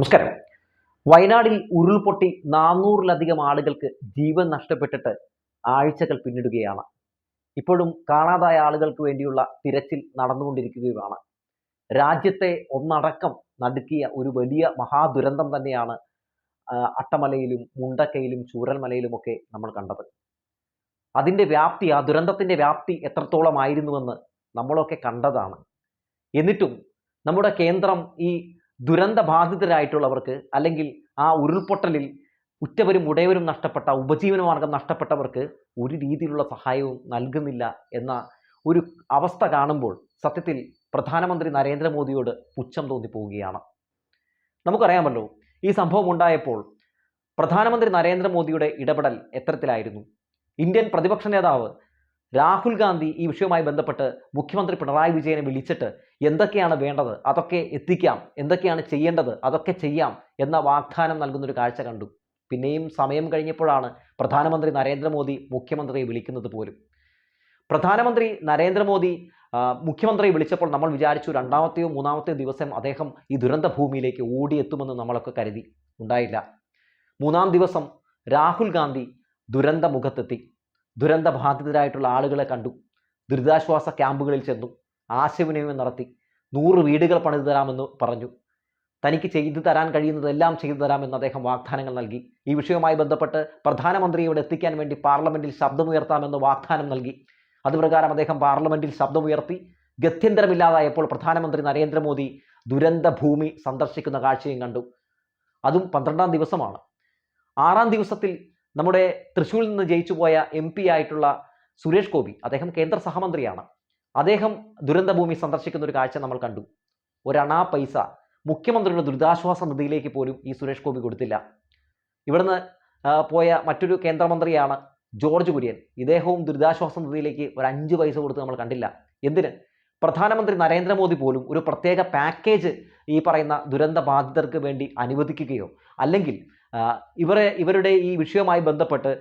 നമസ്കാരം. വയനാടിൽ ഉരുൾപൊട്ടി നാനൂറിലധികം ആളുകൾക്ക് ജീവൻ നഷ്ടപ്പെട്ടിട്ട് ആഴ്ചകൾ പിന്നിടുകയാണ്. ഇപ്പോഴും കാണാതായ ആളുകൾക്ക് വേണ്ടിയുള്ള തിരച്ചിൽ നടന്നുകൊണ്ടിരിക്കുകയുമാണ് രാജ്യത്തെ ഒന്നടക്കം നടുക്കിയ ഒരു വലിയ മഹാദുരന്തം തന്നെയാണ് അട്ടമലയിലും മുണ്ടക്കയിലും ചൂരൽമലയിലുമൊക്കെ നമ്മൾ കണ്ടത്. അതിന്റെ വ്യാപ്തി ആ ദുരന്തത്തിന്റെ വ്യാപ്തി എത്രത്തോളമായിരുന്നുവെന്ന് നമ്മളൊക്കെ കണ്ടതാണ്. എന്നിട്ടും നമ്മുടെ കേന്ദ്രം ഈ ദുരന്ത ബാധിതരായിട്ടുള്ളവർക്ക് അല്ലെങ്കിൽ ആ ഉരുൾപൊട്ടലിൽ ഉറ്റവരും ഉടയവരും നഷ്ടപ്പെട്ട ഉപജീവന മാർഗം നഷ്ടപ്പെട്ടവർക്ക് ഒരു രീതിയിലുള്ള സഹായവും നൽകുന്നില്ല എന്ന ഒരു അവസ്ഥ കാണുമ്പോൾ സത്യത്തിൽ പ്രധാനമന്ത്രി നരേന്ദ്രമോദിയോട് പുച്ഛം തോന്നിപ്പോവുകയാണ്. നമുക്കറിയാമല്ലോ ഈ സംഭവം ഉണ്ടായപ്പോൾ പ്രധാനമന്ത്രി നരേന്ദ്രമോദിയുടെ ഇടപെടൽ എത്തരത്തിലായിരുന്നു. ഇന്ത്യൻ പ്രതിപക്ഷ നേതാവ് രാഹുൽ ഗാന്ധി ഈ വിഷയവുമായി ബന്ധപ്പെട്ട് മുഖ്യമന്ത്രി പിണറായി വിജയനെ വിളിച്ചിട്ട് എന്തൊക്കെയാണ് വേണ്ടത്? അതൊക്കെ എത്തിക്കാം. എന്തൊക്കെയാണ് ചെയ്യേണ്ടത്? അതൊക്കെ ചെയ്യാം എന്ന വാഗ്ദാനം നൽകുന്നൊരു കാഴ്ച കണ്ടു. പിന്നെയും സമയം കഴിഞ്ഞപ്പോഴാണ് പ്രധാനമന്ത്രി നരേന്ദ്രമോദി മുഖ്യമന്ത്രിയെ വിളിക്കുന്നത് പോലും. പ്രധാനമന്ത്രി നരേന്ദ്രമോദി മുഖ്യമന്ത്രിയെ വിളിച്ചപ്പോൾ നമ്മൾ വിചാരിച്ചു രണ്ടാമത്തെയോ മൂന്നാമത്തെയോ ദിവസം അദ്ദേഹം ഈ ദുരന്ത ഭൂമിയിലേക്ക് ഓടിയെത്തുമെന്ന് നമ്മളൊക്കെ കരുതി. ഉണ്ടായില്ല. മൂന്നാം ദിവസം രാഹുൽ ഗാന്ധി ദുരന്ത മുഖത്തെത്തി ദുരന്ത ബാധിതരായിട്ടുള്ള ആളുകളെ കണ്ടു. ദുരിതാശ്വാസ ക്യാമ്പുകളിൽ ചെന്നു. ആശയവിനിമയം നടത്തി നൂറ് വീടുകൾ പണിതു തരാമെന്ന് പറഞ്ഞു. തനിക്ക് ചെയ്തു തരാൻ കഴിയുന്നതെല്ലാം ചെയ്തു തരാമെന്ന് അദ്ദേഹം വാഗ്ദാനങ്ങൾ നൽകി. ഈ വിഷയവുമായി ബന്ധപ്പെട്ട് പ്രധാനമന്ത്രിയെ ഇവിടെ എത്തിക്കാൻ വേണ്ടി പാർലമെന്റിൽ ശബ്ദമുയർത്താമെന്ന് വാഗ്ദാനം നൽകി. അതുപ്രകാരം അദ്ദേഹം പാർലമെന്റിൽ ശബ്ദമുയർത്തി ഗത്യന്തരമില്ലാതായപ്പോൾ പ്രധാനമന്ത്രി നരേന്ദ്രമോദി ദുരന്ത ഭൂമി സന്ദർശിക്കുന്ന കാഴ്ചയും കണ്ടു. അതും പന്ത്രണ്ടാം ദിവസമാണ്. ആറാം ദിവസത്തിൽ നമ്മുടെ തൃശ്ശൂരിൽ നിന്ന് ജയിച്ചു പോയ എം ആയിട്ടുള്ള സുരേഷ് ഗോപി അദ്ദേഹം കേന്ദ്ര സഹമന്ത്രിയാണ്. അദ്ദേഹം ദുരന്തഭൂമി സന്ദർശിക്കുന്ന ഒരു കാഴ്ച നമ്മൾ കണ്ടു. ഒരണാ പൈസ. മുഖ്യമന്ത്രിയുടെ ദുരിതാശ്വാസ നിധിയിലേക്ക് പോലും ഈ സുരേഷ് ഗോപി കൊടുത്തില്ല. ഇവിടുന്ന് പോയ മറ്റൊരു കേന്ദ്രമന്ത്രിയാണ് ജോർജ് കുര്യൻ. ഇദ്ദേഹവും ദുരിതാശ്വാസ നിധിയിലേക്ക് ഒരു അഞ്ച് പൈസ കൊടുത്ത് നമ്മൾ കണ്ടില്ല. എന്തിന്? പ്രധാനമന്ത്രി നരേന്ദ്രമോദി പോലും ഒരു പ്രത്യേക പാക്കേജ് ഈ പറയുന്ന ദുരന്ത ബാധിതർക്ക് വേണ്ടി അനുവദിക്കുകയോ അല്ലെങ്കിൽ ഇവരെ ഇവരുടെ ഈ വിഷയവുമായി ബന്ധപ്പെട്ട്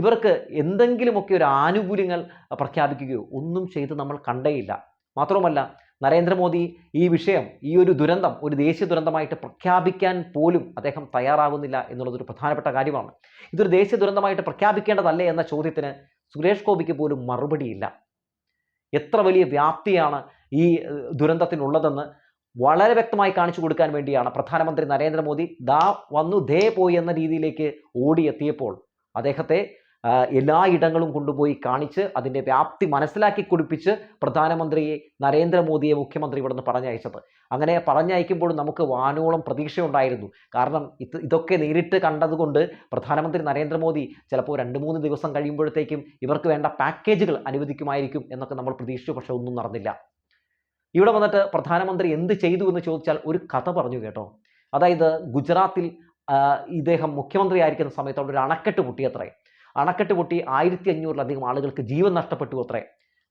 ഇവർക്ക് എന്തെങ്കിലുമൊക്കെ ഒരു ആനുകൂല്യങ്ങൾ പ്രഖ്യാപിക്കുകയോ ഒന്നും ചെയ്ത് നമ്മൾ കണ്ടേയില്ല. മാത്രവുമല്ല നരേന്ദ്രമോദി ഈ വിഷയം ഈ ഒരു ദുരന്തം ഒരു ദേശീയ ദുരന്തമായിട്ട് പ്രഖ്യാപിക്കാൻ പോലും അദ്ദേഹം തയ്യാറാകുന്നില്ല എന്നുള്ളതൊരു പ്രധാനപ്പെട്ട കാര്യമാണ്. ഇതൊരു ദേശീയ ദുരന്തമായിട്ട് പ്രഖ്യാപിക്കേണ്ടതല്ലേ എന്ന ചോദ്യത്തിന് സുരേഷ് ഗോപിക്ക് പോലും മറുപടിയില്ല. എത്ര വലിയ വ്യാപ്തിയാണ് ഈ ദുരന്തത്തിനുള്ളതെന്ന് വളരെ വ്യക്തമായി കാണിച്ചു കൊടുക്കാൻ വേണ്ടിയാണ് പ്രധാനമന്ത്രി നരേന്ദ്രമോദി ദാ വന്നു ദേ പോയി എന്ന രീതിയിലേക്ക് ഓടിയെത്തിയപ്പോൾ അദ്ദേഹത്തെ എല്ലാ എല്ലായിടങ്ങളും കൊണ്ടുപോയി കാണിച്ച് അതിന്റെ വ്യാപ്തി മനസ്സിലാക്കി കുടിപ്പിച്ച് പ്രധാനമന്ത്രിയെ നരേന്ദ്രമോദിയെ മുഖ്യമന്ത്രി ഇവിടുന്ന് പറഞ്ഞയച്ചത്. അങ്ങനെ പറഞ്ഞയക്കുമ്പോൾ നമുക്ക് വാനോളം പ്രതീക്ഷയുണ്ടായിരുന്നു. കാരണം ഇത് ഇതൊക്കെ നേരിട്ട് കണ്ടതുകൊണ്ട് പ്രധാനമന്ത്രി നരേന്ദ്രമോദി ചിലപ്പോൾ രണ്ട് മൂന്ന് ദിവസം കഴിയുമ്പോഴത്തേക്കും ഇവർക്ക് വേണ്ട പാക്കേജുകൾ അനുവദിക്കുമായിരിക്കും എന്നൊക്കെ നമ്മൾ പ്രതീക്ഷിച്ചു. പക്ഷേ ഒന്നും നടന്നില്ല. ഇവിടെ വന്നിട്ട് പ്രധാനമന്ത്രി എന്ത് ചെയ്തു എന്ന് ചോദിച്ചാൽ ഒരു കഥ പറഞ്ഞു കേട്ടോ. അതായത് ഗുജറാത്തിൽ ഇദ്ദേഹം മുഖ്യമന്ത്രി ആയിരിക്കുന്ന സമയത്ത് അവിടെ ഒരു അണക്കെട്ട് പൊട്ടിയത്രേ അണക്കെട്ട് പൊട്ടി ആയിരത്തി അഞ്ഞൂറിലധികം ആളുകൾക്ക് ജീവൻ നഷ്ടപ്പെട്ടു അത്രേ.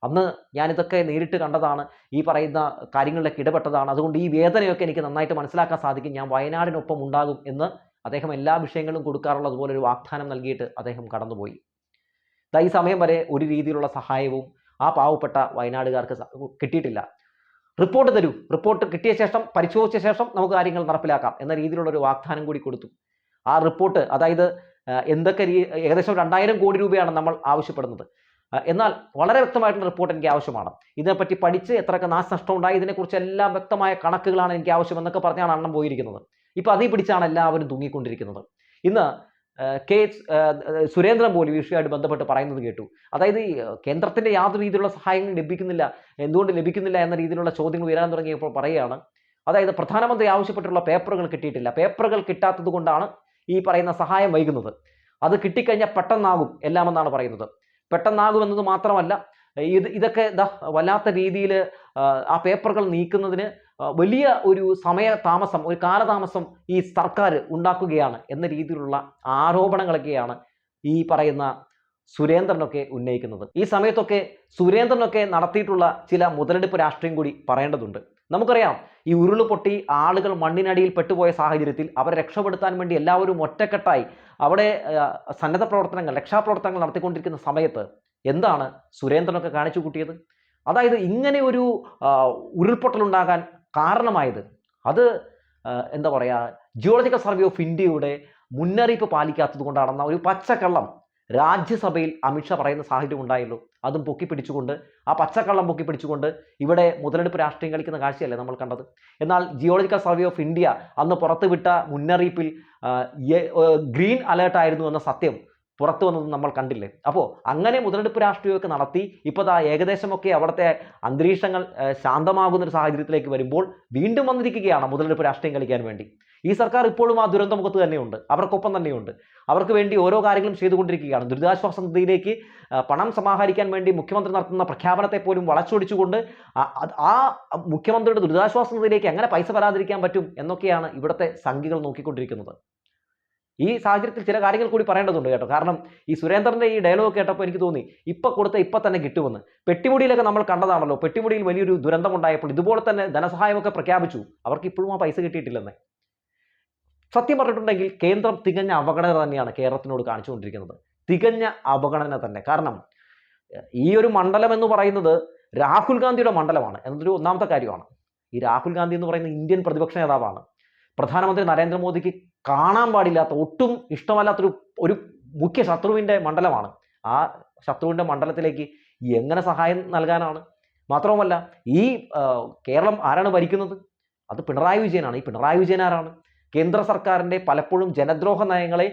അന്ന് ഞാനിതൊക്കെ നേരിട്ട് കണ്ടതാണ്. ഈ പറയുന്ന കാര്യങ്ങളിലൊക്കെ ഇടപെട്ടതാണ്. അതുകൊണ്ട് ഈ വേദനയൊക്കെ എനിക്ക് നന്നായിട്ട് മനസ്സിലാക്കാൻ സാധിക്കും. ഞാൻ വയനാടിനൊപ്പം ഉണ്ടാകും എന്ന് അദ്ദേഹം എല്ലാ വിഷയങ്ങളും കൊടുക്കാറുള്ള അതുപോലെ ഒരു വാഗ്ദാനം നൽകിയിട്ട് അദ്ദേഹം കടന്നുപോയി. ഈ സമയം വരെ ഒരു രീതിയിലുള്ള സഹായവും ആ പാവപ്പെട്ട വയനാടുകാർക്ക് കിട്ടിയിട്ടില്ല. റിപ്പോർട്ട് തരൂ. റിപ്പോർട്ട് കിട്ടിയ ശേഷം പരിശോധിച്ച ശേഷം നമുക്ക് കാര്യങ്ങൾ നടപ്പിലാക്കാം എന്ന രീതിയിലുള്ള ഒരു വാഗ്ദാനം കൂടി കൊടുത്തു. ആ റിപ്പോർട്ട് അതായത് എന്തൊക്കെ രീ ഏകദേശം രണ്ടായിരം കോടി രൂപയാണ് നമ്മൾ ആവശ്യപ്പെടുന്നത്. എന്നാൽ വളരെ വ്യക്തമായിട്ടുള്ള റിപ്പോർട്ട് എനിക്ക് ആവശ്യമാണ്. ഇതിനെപ്പറ്റി പഠിച്ച് എത്രയൊക്കെ നാശനഷ്ടം ഉണ്ടായി ഇതിനെക്കുറിച്ച് എല്ലാം വ്യക്തമായ കണക്കുകളാണ് എനിക്ക് ആവശ്യം എന്നൊക്കെ പറഞ്ഞാണ് അണ്ണം പോയിരിക്കുന്നത്. ഇപ്പോൾ അതിൽ പിടിച്ചാണ് എല്ലാവരും തൂങ്ങിക്കൊണ്ടിരിക്കുന്നത്. ഇന്ന് കെ സുരേന്ദ്രൻ പോലും ഈ വിഷയമായിട്ട് ബന്ധപ്പെട്ട് പറയുന്നത് കേട്ടു. അതായത് കേന്ദ്രത്തിന്റെ യാതൊരു രീതിയിലുള്ള സഹായങ്ങൾ ലഭിക്കുന്നില്ല എന്തുകൊണ്ട് ലഭിക്കുന്നില്ല എന്ന രീതിയിലുള്ള ചോദ്യങ്ങൾ ഉയരാൻ തുടങ്ങിയപ്പോൾ പറയുകയാണ്. അതായത് പ്രധാനമന്ത്രി ആവശ്യപ്പെട്ടുള്ള പേപ്പറുകൾ കിട്ടിയിട്ടില്ല. പേപ്പറുകൾ കിട്ടാത്തത് കൊണ്ടാണ് ഈ പറയുന്ന സഹായം വൈകുന്നത്. അത് കിട്ടിക്കഴിഞ്ഞാൽ പെട്ടെന്നാകും എല്ലാമെന്നാണ് പറയുന്നത്. പെട്ടെന്നാകുമെന്നത് മാത്രമല്ല ഇത് ഇതൊക്കെ വല്ലാത്ത രീതിയിൽ ആ പേപ്പറുകൾ നീക്കുന്നതിന് വലിയ ഒരു സമയ താമസം ഒരു കാലതാമസം ഈ സർക്കാർ ഉണ്ടാക്കുകയാണ് എന്ന രീതിയിലുള്ള ആരോപണങ്ങളൊക്കെയാണ് ഈ പറയുന്ന സുരേന്ദ്രനൊക്കെ ഉന്നയിക്കുന്നത്. ഈ സമയത്തൊക്കെ സുരേന്ദ്രനൊക്കെ നടത്തിയിട്ടുള്ള ചില മുതലെടുപ്പ് രാഷ്ട്രീയം കൂടി പറയേണ്ടതുണ്ട്. നമുക്കറിയാം ഈ ഉരുൾ പൊട്ടി ആളുകൾ മണ്ണിനടിയിൽ പെട്ടുപോയ സാഹചര്യത്തിൽ അവരെ രക്ഷപ്പെടുത്താൻ വേണ്ടി എല്ലാവരും ഒറ്റക്കെട്ടായി അവിടെ സന്നദ്ധ പ്രവർത്തനങ്ങൾ രക്ഷാപ്രവർത്തനങ്ങൾ നടത്തിക്കൊണ്ടിരിക്കുന്ന സമയത്ത് എന്താണ് സുരേന്ദ്രനൊക്കെ കാണിച്ചു കൂട്ടിയത്? അതായത് ഇങ്ങനെ ഒരു ഉരുൾപൊട്ടലുണ്ടാകാൻ കാരണമായത്. അത് എന്താ പറയുക ജിയോളജിക്കൽ സർവേ ഓഫ് ഇന്ത്യയുടെ മുന്നറിയിപ്പ് പാലിക്കാത്തത് കൊണ്ടാണെന്ന ഒരു പച്ചക്കള്ളം രാജ്യസഭയിൽ അമിത്ഷാ പറയുന്ന സാഹചര്യം ഉണ്ടായല്ലോ. അതും പൊക്കി പിടിച്ചുകൊണ്ട് ആ പച്ചക്കള്ളം പൊക്കി പിടിച്ചുകൊണ്ട് ഇവിടെ മുതലെടുപ്പ് രാഷ്ട്രീയം കളിക്കുന്ന കാഴ്ചയല്ലേ നമ്മൾ കണ്ടത്. എന്നാൽ ജിയോളജിക്കൽ സർവേ ഓഫ് ഇന്ത്യ അന്ന് പുറത്തുവിട്ട മുന്നറിയിപ്പിൽ ഗ്രീൻ അലേർട്ടായിരുന്നു എന്ന സത്യം പുറത്തു വന്നത് നമ്മൾ കണ്ടില്ലേ? അപ്പോൾ അങ്ങനെ മുതലെടുപ്പ് രാഷ്ട്രീയമൊക്കെ നടത്തി ഇപ്പോൾ ദാ ഏകദേശമൊക്കെ അവിടുത്തെ അന്തരീക്ഷങ്ങൾ ശാന്തമാകുന്ന ഒരു സാഹചര്യത്തിലേക്ക് വരുമ്പോൾ വീണ്ടും വന്നിരിക്കുകയാണ് മുതലെടുപ്പ് രാഷ്ട്രീയം കളിക്കാൻ വേണ്ടി. ഈ സർക്കാർ ഇപ്പോഴും ആ ദുരന്തമുഖത്ത് തന്നെയുണ്ട്. അവർക്കൊപ്പം തന്നെയുണ്ട്. അവർക്ക് വേണ്ടി ഓരോ കാര്യങ്ങളും ചെയ്തുകൊണ്ടിരിക്കുകയാണ്. ദുരിതാശ്വാസ നിധിയിലേക്ക് പണം സമാഹരിക്കാൻ വേണ്ടി മുഖ്യമന്ത്രി നടത്തുന്ന പ്രഖ്യാപനത്തെ പോലും വളച്ചൊടിച്ചുകൊണ്ട് ആ മുഖ്യമന്ത്രിയുടെ ദുരിതാശ്വാസ നിധിയിലേക്ക് എങ്ങനെ പൈസ വരാതിരിക്കാൻ പറ്റും എന്നൊക്കെയാണ് ഇവിടുത്തെ സംഖ്യകൾ നോക്കിക്കൊണ്ടിരിക്കുന്നത്. ഈ സാഹചര്യത്തിൽ ചില കാര്യങ്ങൾ കൂടി പറയേണ്ടതുണ്ട് കേട്ടോ. കാരണം ഈ സുരേന്ദ്രന്റെ ഈ ഡയലോഗ് കേട്ടപ്പോൾ എനിക്ക് തോന്നി ഇപ്പൊ കൊടുത്ത ഇപ്പൊ തന്നെ കിട്ടുമെന്ന്. പെട്ടിമുടിയിലൊക്കെ നമ്മൾ കണ്ടതാണല്ലോ പെട്ടിമുടിയിൽ വലിയൊരു ദുരന്തം ഉണ്ടായപ്പോൾ ഇതുപോലെ തന്നെ ധനസഹായമൊക്കെ പ്രഖ്യാപിച്ചു. അവർക്ക് ഇപ്പോഴും ആ പൈസ കിട്ടിയിട്ടില്ലെന്നേ. സത്യം പറഞ്ഞിട്ടുണ്ടെങ്കിൽ കേന്ദ്രം തികഞ്ഞ അവഗണന തന്നെയാണ് കേരളത്തിനോട് കാണിച്ചുകൊണ്ടിരിക്കുന്നത്. തികഞ്ഞ അവഗണന തന്നെ. കാരണം ഈ ഒരു മണ്ഡലം എന്ന് പറയുന്നത് രാഹുൽ ഗാന്ധിയുടെ മണ്ഡലമാണ് എന്നതൊരു ഒന്നാമത്തെ കാര്യമാണ്. ഈ രാഹുൽ ഗാന്ധി എന്ന് പറയുന്ന ഇന്ത്യൻ പ്രതിപക്ഷ നേതാവാണ്. പ്രധാനമന്ത്രി നരേന്ദ്രമോദിക്ക് കാണാൻ പാടില്ലാത്ത ഒട്ടും ഇഷ്ടമല്ലാത്തൊരു ഒരു മുഖ്യ ശത്രുവിന്റെ മണ്ഡലമാണ്. ആ ശത്രുവിന്റെ മണ്ഡലത്തിലേക്ക് എങ്ങനെ സഹായം നൽകാനാണ്? മാത്രവുമല്ല ഈ കേരളം ആരാണ് ഭരിക്കുന്നത്? അത് പിണറായി വിജയനാണ്. ഈ പിണറായി വിജയൻ ആരാണ്? കേന്ദ്ര സർക്കാരിന്റെ പലപ്പോഴും ജനദ്രോഹ നയങ്ങളെ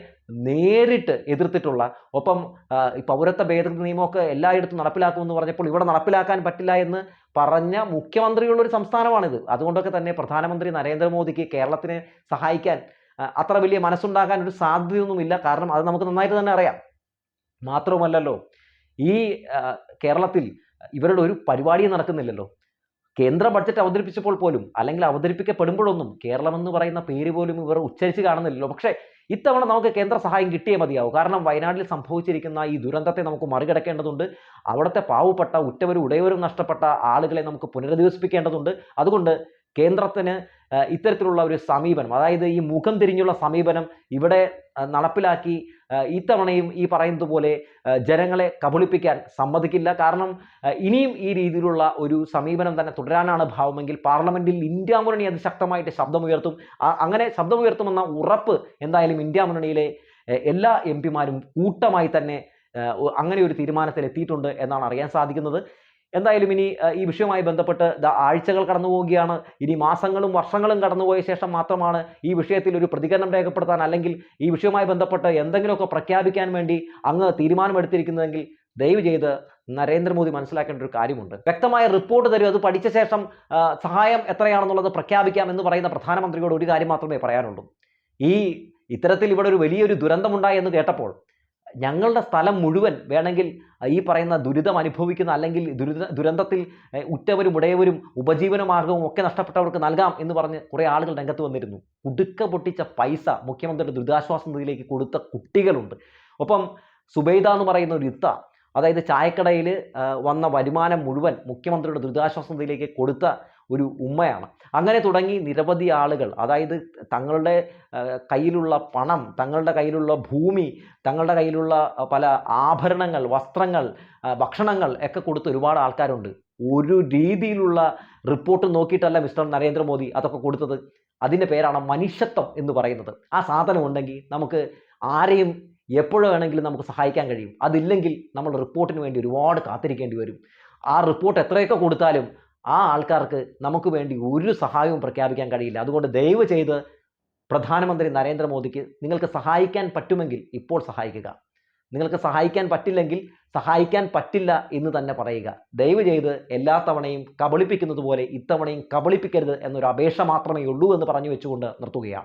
നേരിട്ട് എതിർത്തിട്ടുള്ള ഒപ്പം പൗരത്വ ഭേദഗതി നിയമമൊക്കെ എല്ലായിടത്തും നടപ്പിലാക്കുമെന്ന് പറഞ്ഞപ്പോൾ ഇവിടെ നടപ്പിലാക്കാൻ പറ്റില്ല എന്ന് പറഞ്ഞ മുഖ്യമന്ത്രിയുള്ള ഒരു സംസ്ഥാനമാണിത്. അതുകൊണ്ടൊക്കെ തന്നെ പ്രധാനമന്ത്രി നരേന്ദ്രമോദിക്ക് കേരളത്തിനെ സഹായിക്കാൻ അത്ര വലിയ മനസ്സുണ്ടാകാൻ ഒരു സാധ്യതയൊന്നുമില്ല. കാരണം അത് നമുക്ക് നന്നായിട്ട് തന്നെ അറിയാം. മാത്രവുമല്ലല്ലോ ഈ കേരളത്തിൽ ഇവരുടെ ഒരു പരിപാടിയും നടക്കുന്നില്ലല്ലോ. കേന്ദ്ര ബഡ്ജറ്റ് അവതരിപ്പിച്ചപ്പോൾ പോലും അല്ലെങ്കിൽ അവതരിപ്പിക്കപ്പെടുമ്പോഴൊന്നും കേരളം എന്ന് പറയുന്ന പേര് പോലും ഇവർ ഉച്ചരിച്ച് കാണുന്നില്ലല്ലോ. പക്ഷേ ഇത്തവണ നമുക്ക് കേന്ദ്ര സഹായം കിട്ടിയേ മതിയാവും. കാരണം വയനാട്ടിൽ സംഭവിച്ചിരിക്കുന്ന ഈ ദുരന്തത്തെ നമുക്ക് മറികടക്കേണ്ടതുണ്ട്. അവിടുത്തെ പാവപ്പെട്ട ഉറ്റവരും ഉടയവരും നഷ്ടപ്പെട്ട ആളുകളെ നമുക്ക് പുനരധിവസിപ്പിക്കേണ്ടതുണ്ട്. അതുകൊണ്ട് കേന്ദ്രത്തിന് ഇത്തരത്തിലുള്ള ഒരു സമീപനം അതായത് ഈ മുഖം തിരിഞ്ഞുള്ള സമീപനം ഇവിടെ നടപ്പിലാക്കി ഇത്തവണയും ഈ പറയുന്നത് പോലെ ജനങ്ങളെ കബളിപ്പിക്കാൻ സമ്മതിക്കില്ല. കാരണം ഇനിയും ഈ രീതിയിലുള്ള ഒരു സമീപനം തന്നെ തുടരാനാണ് ഭാവമെങ്കിൽ പാർലമെന്റിൽ ഇന്ത്യ മുന്നണി അതിശക്തമായിട്ട് ശബ്ദമുയർത്തും. അങ്ങനെ ശബ്ദമുയർത്തുമെന്ന ഉറപ്പ് എന്തായാലും ഇന്ത്യ മുന്നണിയിലെ എല്ലാ എം പിമാരും കൂട്ടമായി തന്നെ അങ്ങനെ ഒരു തീരുമാനത്തിൽ എത്തിയിട്ടുണ്ട് എന്നാണ് അറിയാൻ സാധിക്കുന്നത്. എന്തായാലും ഇനി ഈ വിഷയവുമായി ബന്ധപ്പെട്ട് ആഴ്ചകൾ കടന്നു പോവുകയാണ്. ഇനി മാസങ്ങളും വർഷങ്ങളും കടന്നുപോയ ശേഷം മാത്രമാണ് ഈ വിഷയത്തിൽ ഒരു പ്രതികരണം രേഖപ്പെടുത്താൻ അല്ലെങ്കിൽ ഈ വിഷയവുമായി ബന്ധപ്പെട്ട് എന്തെങ്കിലുമൊക്കെ പ്രഖ്യാപിക്കാൻ വേണ്ടി അങ്ങ് തീരുമാനമെടുത്തിരിക്കുന്നതെങ്കിൽ ദയവ് ചെയ്ത് നരേന്ദ്രമോദി മനസ്സിലാക്കേണ്ട ഒരു കാര്യമുണ്ട്. വ്യക്തമായ റിപ്പോർട്ട് തരും. അത് പഠിച്ച ശേഷം സഹായം എത്രയാണെന്നുള്ളത് പ്രഖ്യാപിക്കാം എന്ന് പറയുന്ന പ്രധാനമന്ത്രിയോട് ഒരു കാര്യം മാത്രമേ പറയാനുള്ളൂ. ഈ ഇത്തരത്തിൽ ഇവിടെ ഒരു വലിയൊരു ദുരന്തമുണ്ടായി എന്ന് കേട്ടപ്പോൾ ഞങ്ങളുടെ സ്ഥലം മുഴുവൻ വേണമെങ്കിൽ ഈ പറയുന്ന ദുരിതം അനുഭവിക്കുന്ന അല്ലെങ്കിൽ ദുരിത ദുരന്തത്തിൽ ഉറ്റവരും ഉടയവരും ഉപജീവനമാർഗവും ഒക്കെ നഷ്ടപ്പെട്ടവർക്ക് നൽകാം എന്ന് പറഞ്ഞ് കുറേ ആളുകൾ രംഗത്ത് വന്നിരുന്നു. കുടുക്ക പൊട്ടിച്ച പൈസ മുഖ്യമന്ത്രിയുടെ ദുരിതാശ്വാസ നിധിയിലേക്ക് കൊടുത്ത കുട്ടികളുണ്ട്. ഒപ്പം സുബൈദ എന്ന് പറയുന്ന ഒരു ഇത്ത അതായത് ചായക്കടയിൽ വന്ന വരുമാനം മുഴുവൻ മുഖ്യമന്ത്രിയുടെ ദുരിതാശ്വാസ നിധിയിലേക്ക് കൊടുത്ത ഒരു ഉമ്മയാണ്. അങ്ങനെ തുടങ്ങി നിരവധി ആളുകൾ അതായത് തങ്ങളുടെ കയ്യിലുള്ള പണം തങ്ങളുടെ കയ്യിലുള്ള ഭൂമി തങ്ങളുടെ കയ്യിലുള്ള പല ആഭരണങ്ങൾ വസ്ത്രങ്ങൾ ഭക്ഷണങ്ങൾ ഒക്കെ കൊടുത്ത് ഒരുപാട് ആൾക്കാരുണ്ട്. ഒരു രീതിയിലുള്ള റിപ്പോർട്ട് നോക്കിയിട്ടല്ല മിസ്റ്റർ നരേന്ദ്രമോദി അതൊക്കെ കൊടുത്തത്. അതിന്റെ പേരാണ് മനുഷ്യത്വം എന്ന് പറയുന്നത്. ആ സാധനം ഉണ്ടെങ്കിൽ നമുക്ക് ആരെയും എപ്പോഴും വേണമെങ്കിലും നമുക്ക് സഹായിക്കാൻ കഴിയും. അതില്ലെങ്കിൽ നമ്മൾ റിപ്പോർട്ടിന് വേണ്ടി ഒരുപാട് കാത്തിരിക്കേണ്ടി വരും. ആ റിപ്പോർട്ട് എത്രയൊക്കെ കൊടുത്താലും ആ ആൾക്കാർക്ക് നമുക്ക് വേണ്ടി ഒരു സഹായവും പ്രഖ്യാപിക്കാൻ കഴിയില്ല. അതുകൊണ്ട് ദയവ് ചെയ്ത് പ്രധാനമന്ത്രി നരേന്ദ്രമോദിക്ക് നിങ്ങൾക്ക് സഹായിക്കാൻ പറ്റുമെങ്കിൽ ഇപ്പോൾ സഹായിക്കുക. നിങ്ങൾക്ക് സഹായിക്കാൻ പറ്റില്ലെങ്കിൽ സഹായിക്കാൻ പറ്റില്ല എന്ന് തന്നെ പറയുക. ദയവ് ചെയ്ത് എല്ലാ തവണയും കബളിപ്പിക്കുന്നത് പോലെ ഇത്തവണയും കബളിപ്പിക്കരുത് എന്നൊരു അപേക്ഷ മാത്രമേ ഉള്ളൂ എന്ന് പറഞ്ഞു വെച്ചുകൊണ്ട് നിർത്തുകയാണ്.